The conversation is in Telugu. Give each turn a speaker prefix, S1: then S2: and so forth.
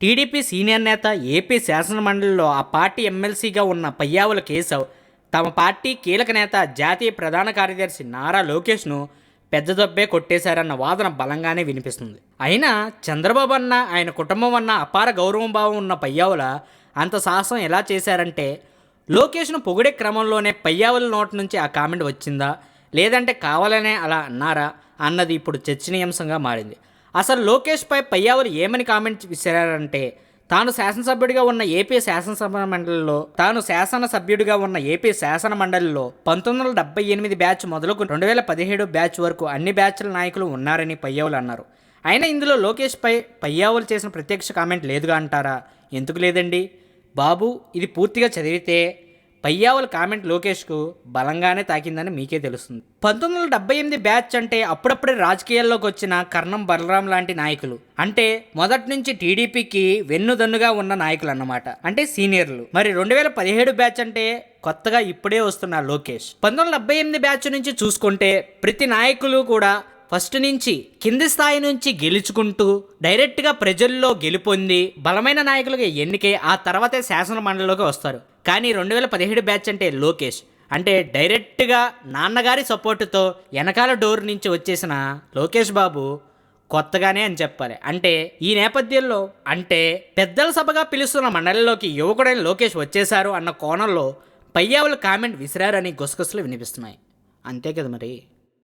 S1: టీడీపీ సీనియర్ నేత ఏపీ శాసనమండలిలో ఆ పార్టీ ఎమ్మెల్సీగా ఉన్న పయ్యావుల కేశవ్ తమ పార్టీ కీలక నేత జాతీయ ప్రధాన కార్యదర్శి నారా లోకేష్ను పెద్ద దొబ్బే కొట్టేశారన్న వాదన బలంగానే వినిపిస్తుంది. అయినా చంద్రబాబు అన్న ఆయన కుటుంబం అన్న అపార గౌరవం భావం ఉన్న పయ్యావుల అంత సాహసం ఎలా చేశారంటే లోకేష్ను పొగిడే క్రమంలోనే పయ్యావుల నోటి నుంచి ఆ కామెంట్ వచ్చిందా? లేదంటే కావాలనే అలా అన్నారా? అన్నది ఇప్పుడు చర్చనీయాంశంగా మారింది. అసలు లోకేష్పై పయ్యావరు ఏమని కామెంట్ విసిరారంటే తాను శాసనసభ్యుడిగా ఉన్న ఏపీ శాసనసభ మండలిలో తాను శాసనసభ్యుడిగా ఉన్న ఏపీ శాసన మండలిలో పంతొమ్మిది వందల డెబ్బై ఎనిమిది బ్యాచ్ మొదలుకు రెండు వేల పదిహేడు బ్యాచ్ వరకు అన్ని బ్యాచ్ల నాయకులు ఉన్నారని పయ్యావులు అన్నారు. అయినా ఇందులో లోకేష్పై పయ్యావులు చేసిన ప్రత్యక్ష కామెంట్ లేదుగా అంటారా? ఎందుకు లేదండి? బాబు ఇది పూర్తిగా చదివితే పయ్యావుల కామెంట్ లోకేష్కు బలంగానే తాకిందని మీకే తెలుస్తుంది. పంతొమ్మిది వందల డెబ్బై ఎనిమిది బ్యాచ్ అంటే అప్పుడప్పుడే రాజకీయాల్లోకి వచ్చిన కర్ణం బలరాం లాంటి నాయకులు. అంటే మొదటి నుంచి టీడీపీకి వెన్నుదన్నుగా ఉన్న నాయకులు అన్నమాట అంటే సీనియర్లు. మరి రెండు వేల పదిహేడు బ్యాచ్ అంటే కొత్తగా ఇప్పుడే వస్తున్న లోకేష్. పంతొమ్మిది వందల డెబ్బై ఎనిమిది బ్యాచ్ నుంచి చూసుకుంటే ప్రతి నాయకులు కూడా ఫస్ట్ నుంచి కింది స్థాయి నుంచి గెలుచుకుంటూ డైరెక్ట్గా ప్రజల్లో గెలుపొంది బలమైన నాయకులుగా ఎన్నికై ఆ తర్వాతే శాసన మండలిలోకి వస్తారు. కానీ రెండు వేల పదిహేడు బ్యాచ్ అంటే లోకేష్. అంటే డైరెక్ట్గా నాన్నగారి సపోర్టుతో వెనకాల డోర్ నుంచి వచ్చేసిన లోకేష్ బాబు కొత్తగానే అని చెప్పాలి. అంటే ఈ నేపథ్యంలో అంటే పెద్దల సభగా పిలుస్తున్న మండలిలోకి యువకుడైన లోకేష్ వచ్చేశారు అన్న కోణంలో పయ్యావుల కామెంట్ విసిరారని గుసగుసలు వినిపిస్తున్నాయి. అంతే కదా మరి?